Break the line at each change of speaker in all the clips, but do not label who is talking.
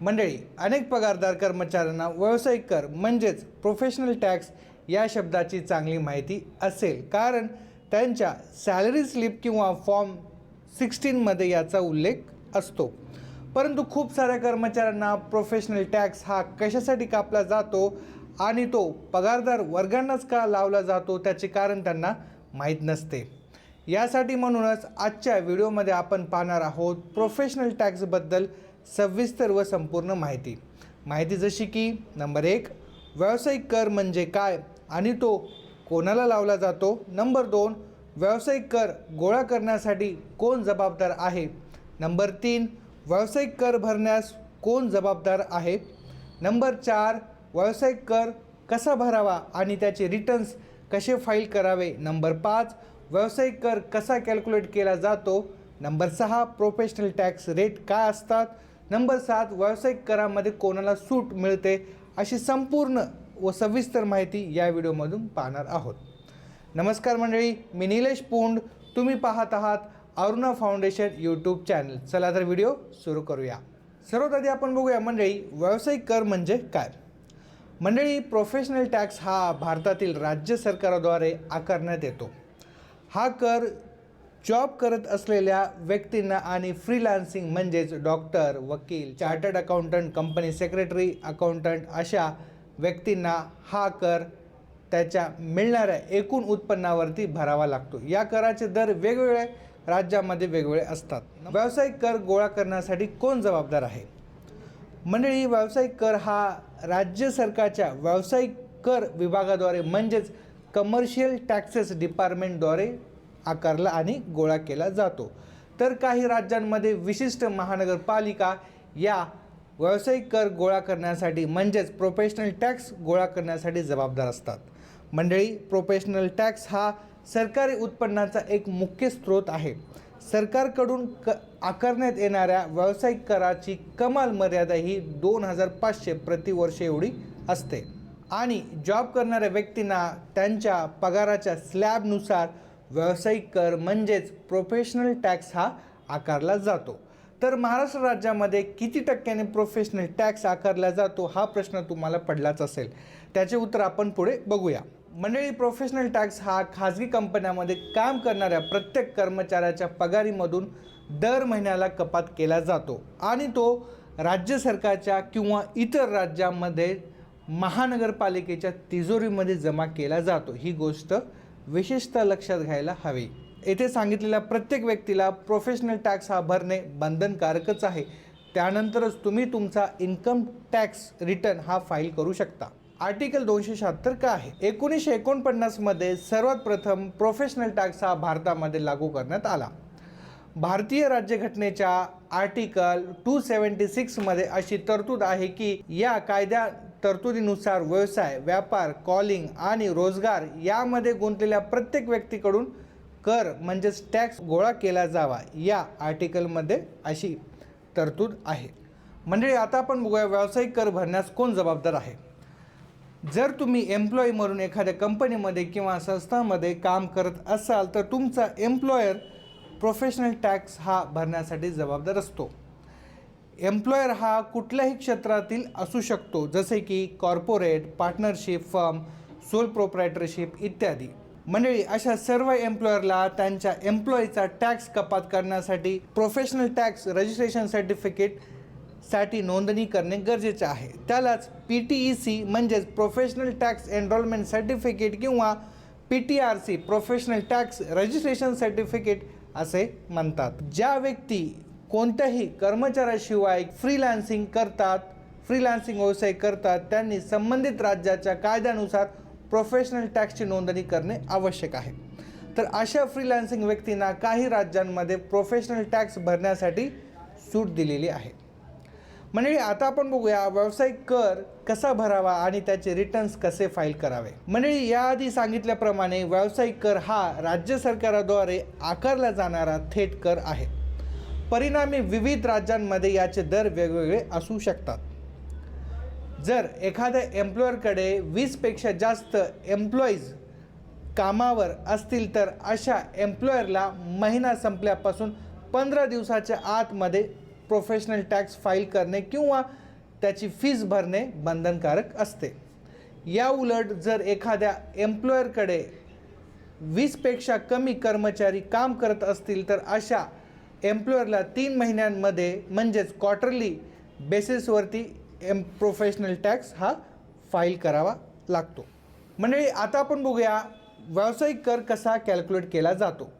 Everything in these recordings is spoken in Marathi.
मंडळी अनेक पगारदार कर्मचाऱ्यांना व्यावसायिक कर म्हणजेच प्रोफेशनल टॅक्स या शब्दाची चांगली माहिती असेल. कारण त्यांच्या सॅलरी स्लिप किंवा फॉर्म सिक्स्टीनमध्ये याचा उल्लेख असतो. परंतु खूप साऱ्या कर्मचाऱ्यांना प्रोफेशनल टॅक्स हा कशासाठी कापला जातो आणि तो पगारदार वर्गांनाच का लावला जातो त्याचे कारण त्यांना माहीत नसते. यासाठी म्हणूनच आजच्या व्हिडिओमध्ये आपण पाहणार आहोत प्रोफेशनल टॅक्सबद्दल सविस्तर व संपूर्ण माहिती. माहिती जशी की नंबर एक व्यावसायिक कर म्हणजे काय आणि तो कोणाला लावला जातो? नंबर दोन व्यावसायिक कर गोळा करण्यासाठी कोण जबाबदार आहे? नंबर तीन व्यावसायिक कर भरण्यास कोण जबाबदार आहे? नंबर चार व्यावसायिक कर कसा भरावा आणि त्याचे रिटर्न्स कसे फाईल करावे? नंबर पाच व्यावसायिक कर कसा कॅल्क्युलेट केला जातो? नंबर सहा प्रोफेशनल टॅक्स रेट काय असतात? नंबर सात व्यावसायिक करामध्ये कोणाला सूट मिळते अशी संपूर्ण व सविस्तर माहिती या व्हिडिओमधून पाहणार आहोत. नमस्कार मंडळी मी निलेश पुंड. तुम्ही पाहत आहात अरुणा फाउंडेशन यूट्यूब चॅनल चला तर व्हिडिओ सुरू करूया. सर्वात आधी आपण बघूया मंडळी व्यावसायिक कर म्हणजे काय? मंडळी प्रोफेशनल टॅक्स हा भारतातील राज्य सरकाराद्वारे आकारण्यात येतो. हा कर जॉब करत असलेल्या व्यक्तींना आणि फ्रीलान्सिंग म्हणजेच डॉक्टर वकील chartered accountant company secretary accountant अशा व्यक्तींना हा कर त्याच्या मिळणाऱ्या एकूण उत्पन्नावरती भरावा लागतो. या कराचे दर वेगवेगळ्या राज्यामध्ये वेगवेगळे असतात. व्यावसायिक कर गोळा करण्यासाठी कोण जबाबदार आहे? मंडळी व्यावसायिक कर हा राज्य सरकारच्या व्यावसायिक कर विभागाद्वारे म्हणजेच कमर्शियल टॅक्सेस डिपार्टमेंटद्वारे आकारला आणि गोळा केला जातो. तर काही राज्यांमध्ये विशिष्ट महानगरपालिका या व्यावसायिक कर गोळा करण्यासाठी म्हणजेच प्रोफेशनल टॅक्स गोळा करण्यासाठी जबाबदार असतात. मंडळी प्रोफेशनल टॅक्स हा सरकारी उत्पन्नाचा एक मुख्य स्रोत आहे. सरकारकडून क आकारण्यात येणाऱ्या व्यावसायिक कराची कमाल मर्यादा ही दोन हजार पाचशे प्रतिवर्ष एवढी असते. आणि जॉब करणाऱ्या व्यक्तींना त्यांच्या पगाराच्या स्लॅबनुसार व्यावसायिक कर म्हणजेच प्रोफेशनल टॅक्स हा आकारला जातो. तर महाराष्ट्र राज्यामध्ये किती टक्क्याने प्रोफेशनल टॅक्स आकारला जातो हा प्रश्न तुम्हाला पडलाच असेल. त्याचे उत्तर आपण पुढे बघूया. मंडळी प्रोफेशनल टॅक्स हा खाजगी कंपन्यामध्ये काम करणाऱ्या प्रत्येक कर्मचाऱ्याच्या पगारीमधून दर महिन्याला कपात केला जातो आणि तो राज्य सरकारच्या किंवा इतर राज्यामध्ये महानगरपालिकेच्या तिजोरीमध्ये जमा केला जातो. ही गोष्ट विशेषतः लक्षात घ्यायला हवी. येथे सांगितलेल्या प्रत्येक व्यक्तीला प्रोफेशनल टॅक्स हा भरणे बंधनकारकच आहे. त्यानंतरच तुम्ही तुमचा इन्कम टॅक्स रिटर्न हा फाईल करू शकता. आर्टिकल दोनशे शहात्तर का आहे? एकोणीसशे एकोणपन्नासमध्ये सर्वात प्रथम प्रोफेशनल टॅक्स हा भारतामध्ये लागू करण्यात आला. भारतीय राज्यघटनेच्या आर्टिकल टू सेवन्टी सिक्समध्ये अशी तरतूद आहे की या कायद्या तरतुदीनुसार व्यवसाय व्यापार कॉलिंग आणि रोजगार यामध्ये गुंतलेल्या प्रत्येक व्यक्तीकडून कर म्हणजेच टॅक्स गोळा केला जावा या आर्टिकलमध्ये अशी तरतूद आहे. मंडळी आता आपण बघूया व्यावसायिक कर भरण्यास कोण जबाबदार आहे? जर तुम्ही एम्प्लॉई म्हणून एखाद्या कंपनीमध्ये किंवा संस्थांमध्ये काम करत असाल तर तुमचा एम्प्लॉयर प्रोफेशनल टॅक्स हा भरण्यासाठी जबाबदार असतो. एम्प्लॉयर हा कुठल्याही क्षेत्रातील असू शकतो जसे की corporate partnership firm sole proprietorship इत्यादी. मंडळी अशा सर्व एम्प्लॉयरला त्यांच्या एम्प्लॉईचा टॅक्स कपात करण्यासाठी प्रोफेशनल टॅक्स रजिस्ट्रेशन सर्टिफिकेटसाठी नोंदणी करणे गरजेचे आहे. त्यालाच पी टी ई सी म्हणजेच प्रोफेशनल टॅक्स एनरोलमेंट सर्टिफिकेट किंवा P T R C professional tax registration certificate असे म्हणतात. ज्या व्यक्ती कोणत्याही कर्मचाऱ्याशिवाय फ्रीलान्सिंग करतात. फ्रीलान्सिंग व्यवसाय करतात. त्यांनी संबंधित राज्याच्या कायद्यानुसार प्रोफेशनल टॅक्सची नोंदणी करणे आवश्यक आहे. तर अशा फ्रीलान्सिंग व्यक्तींना काही राज्यांमध्ये प्रोफेशनल टॅक्स भरण्यासाठी सूट दिलेली आहे. मंडळी आता आपण बघूया व्यावसायिक कर कसा भरावा आणि त्याचे रिटर्न्स कसे फाईल करावे. मंडळी याआधी सांगितल्याप्रमाणे व्यावसायिक कर हा राज्य सरकाराद्वारे आकारला जाणारा थेट कर आहे. परिणामी विविध राज्यांमध्ये याचे दर वेगवेगळे असू शकतात. जर एखाद्या एम्प्लॉयरकडे वीसपेक्षा जास्त एम्प्लॉईज कामावर असतील तर अशा एम्प्लॉयरला महिना संपल्यापासून पंधरा दिवसाच्या आतमध्ये प्रोफेशनल टॅक्स फाईल करणे किंवा त्याची फीज भरणे बंधनकारक असते. या उलट जर एखाद्या एम्प्लॉयरकडे वीसपेक्षा कमी कर्मचारी काम करत असतील तर अशा एम्प्लॉयरला तीन महिन्यांमध्ये म्हणजेच क्वार्टरली बेसिसवरती एम प्रोफेशनल टॅक्स हा फाईल करावा लागतो. मंडळी आता आपण बघूया व्यावसायिक कर कसा कॅल्क्युलेट केला जातो.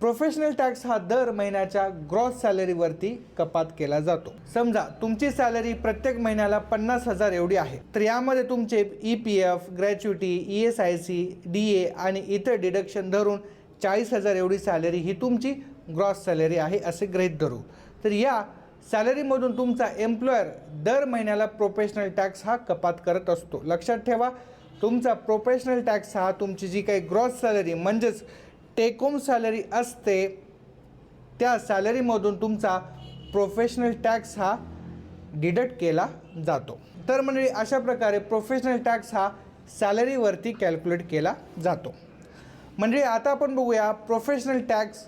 प्रोफेशनल टॅक्स हा दर महिन्याच्या ग्रॉस सॅलरीवरती कपात केला जातो. समजा तुमची सॅलरी प्रत्येक महिन्याला पन्नास हजार एवढी आहे. तर यामध्ये तुमचे E P F gratuity E S I C D A आणि इतर डिडक्शन धरून चाळीस हजार एवढी सॅलरी ही तुमची ग्रॉस सॅलरी आहे असे गृहीत धरू. तर या सॅलरीमधून तुमचा एम्प्लॉयर दर महिन्याला प्रोफेशनल टॅक्स हा कपात करत असतो. लक्षात ठेवा तुमचा प्रोफेशनल टॅक्स हा तुमची जी काही ग्रॉस सॅलरी म्हणजेच टेकहोम सॅलरी असते त्या सॅलरीमधून तुमचा प्रोफेशनल टॅक्स हा डिडक्ट केला जातो. तर म्हणजे अशा प्रकारे प्रोफेशनल टॅक्स हा सॅलरीवरती कॅल्क्युलेट केला जातो. म्हणजे आता आपण बघूया प्रोफेशनल टॅक्स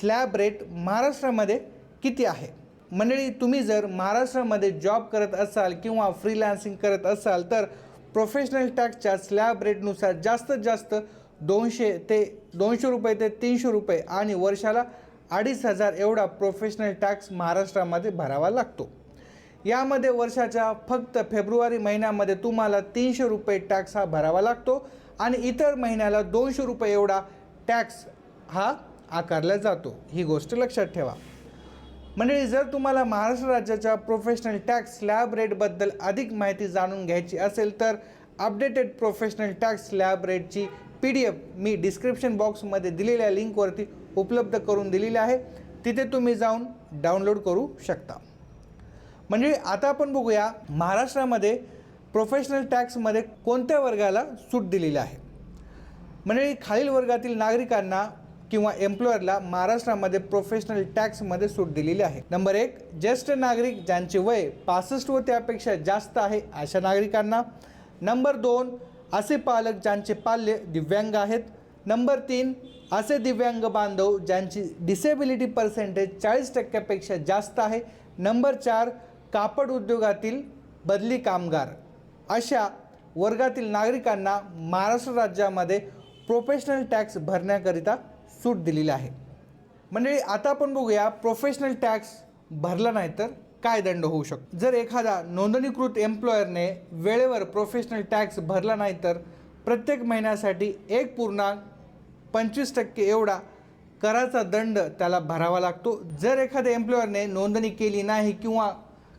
स्लॅब रेट महाराष्ट्रामध्ये किती आहे? मंडळी तुम्ही जर महाराष्ट्रामध्ये जॉब करत असाल किंवा फ्रीलान्सिंग करत असाल तर प्रोफेशनल टॅक्सच्या स्लॅब रेटनुसार जास्तीत जास्त दोनशे ते दोनशे रुपये ते तीनशे रुपये आणि वर्षाला अडीच हजार एवढा प्रोफेशनल टॅक्स महाराष्ट्रामध्ये भरावा लागतो. यामध्ये वर्षाच्या फक्त फेब्रुवारी महिन्यामध्ये तुम्हाला तीनशे रुपये टॅक्स हा भरावा लागतो आणि इतर महिन्याला दोनशे रुपये एवढा टॅक्स हा आकारला जातो. ही गोष्ट लक्षात ठेवा. मंडळी जर तुम्हाला महाराष्ट्र राज्याच्या प्रोफेशनल टॅक्स स्लॅब रेटबद्दल अधिक माहिती जाणून घ्यायची असेल तर अपडेटेड प्रोफेशनल टॅक्स स्लॅब रेटची पी डी एफ मी डिस्क्रिप्शन बॉक्समध्ये दिलेल्या लिंकवरती उपलब्ध करून दिलेली आहे. तिथे तुम्ही जाऊन डाउनलोड करू शकता. म्हणजे आता आपण बघूया महाराष्ट्रामध्ये प्रोफेशनल टॅक्समध्ये कोणत्या वर्गाला सूट दिलेली आहे? म्हणजे खालील वर्गातील नागरिकांना किंवा एम्प्लॉयरला महाराष्ट्रामध्ये प्रोफेशनल टॅक्समध्ये सूट दिलेली आहे. नंबर एक ज्येष्ठ नागरिक ज्यांचे वय पासष्ट व त्यापेक्षा जास्त आहे अशा नागरिकांना. नंबर दोन असे पालक ज्यांचे पाल्य दिव्यांग आहेत. नंबर तीन असे दिव्यांग बांधव ज्यांची डिसेबिलिटी पर्सेंटेज चाळीस टक्क्यापेक्षा जास्त आहे. नंबर चार कापड उद्योगातील बदली कामगार. अशा वर्गातील नागरिकांना महाराष्ट्र राज्यामध्ये प्रोफेशनल टॅक्स भरण्याकरिता सूट दिलेली आहे. मंडळी आता आपण बघूया प्रोफेशनल टॅक्स भरला नाही तर काय दंड होऊ शकतो? जर एखादा नोंदणीकृत एम्प्लॉयरने वेळेवर प्रोफेशनल टॅक्स भरला नाही तर प्रत्येक महिन्यासाठी एक पूर्णांक पंचवीस टक्के एवढा कराचा दंड त्याला भरावा लागतो. जर एखाद्या एम्प्लॉयरने नोंदणी केली नाही किंवा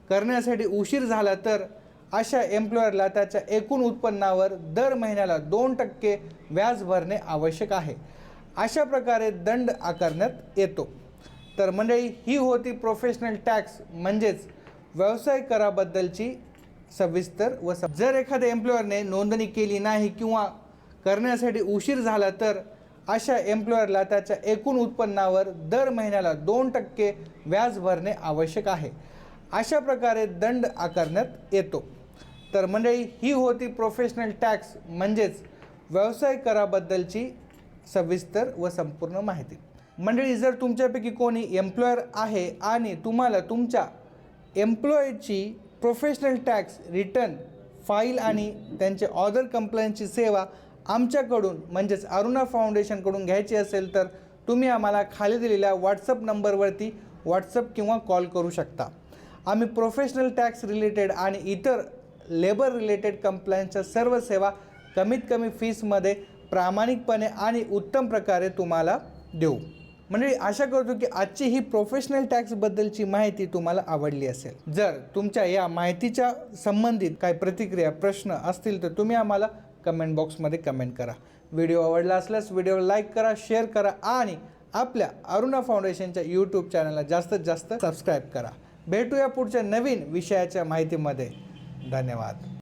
करण्यासाठी उशीर झाला तर अशा एम्प्लॉयरला त्याच्या एकूण उत्पन्नावर दर महिन्याला दोन टक्के व्याज भरणे आवश्यक आहे. अशा प्रकारे दंड आकारण्यात येतो. तर मंडळी ही होती प्रोफेशनल टॅक्स म्हणजेच व्यवसाय कराबद्दलची सविस्तर व सब जर एखाद्या एम्प्लॉयरने नोंदणी केली नाही किंवा करण्यासाठी उशीर झाला तर अशा एम्प्लॉयरला त्याच्या एकूण उत्पन्नावर दर महिन्याला दोन टक्के व्याज भरणे आवश्यक आहे. अशा प्रकारे दंड आकारण्यात येतो. तर मंडळी ही होती प्रोफेशनल टॅक्स म्हणजेच व्यवसाय कराबद्दलची सविस्तर व संपूर्ण माहिती. मंडळी जर तुमच्यापैकी कोणी एम्प्लॉयर आहे आणि तुम्हाला तुमच्या एम्प्लॉयची प्रोफेशनल टॅक्स रिटर्न फाईल आणि त्यांचे ऑर्डर कंप्लेंटची सेवा आमच्याकडून म्हणजेच अरुणा फाउंडेशनकडून घ्यायची असेल तर तुम्ही आम्हाला खाली दिलेल्या व्हॉट्सअप नंबरवरती व्हॉट्सअप किंवा कॉल करू शकता. आम्ही प्रोफेशनल टॅक्स रिलेटेड आणि इतर लेबर रिलेटेड कंप्लायन्सच्या सर्व सेवा कमीत कमी फीसमध्ये प्रामाणिकपणे आणि उत्तम प्रकारे तुम्हाला देऊ. म्हणजे आशा करतो की आजची ही प्रोफेशनल टॅक्सबद्दलची माहिती तुम्हाला आवडली असेल. जर तुमच्या या माहितीच्या संबंधित काही प्रतिक्रिया प्रश्न असतील तर तुम्ही आम्हाला कमेंट बॉक्समध्ये कमेंट करा. व्हिडिओ आवडला असल्यास व्हिडिओला लाईक करा शेअर करा आणि आपल्या अरुणा फाउंडेशनच्या यूट्यूब चॅनलला जास्तीत जास्त सबस्क्राईब करा. भेटूया पुढच्या नवीन विषयाच्या माहितीमध्ये. धन्यवाद.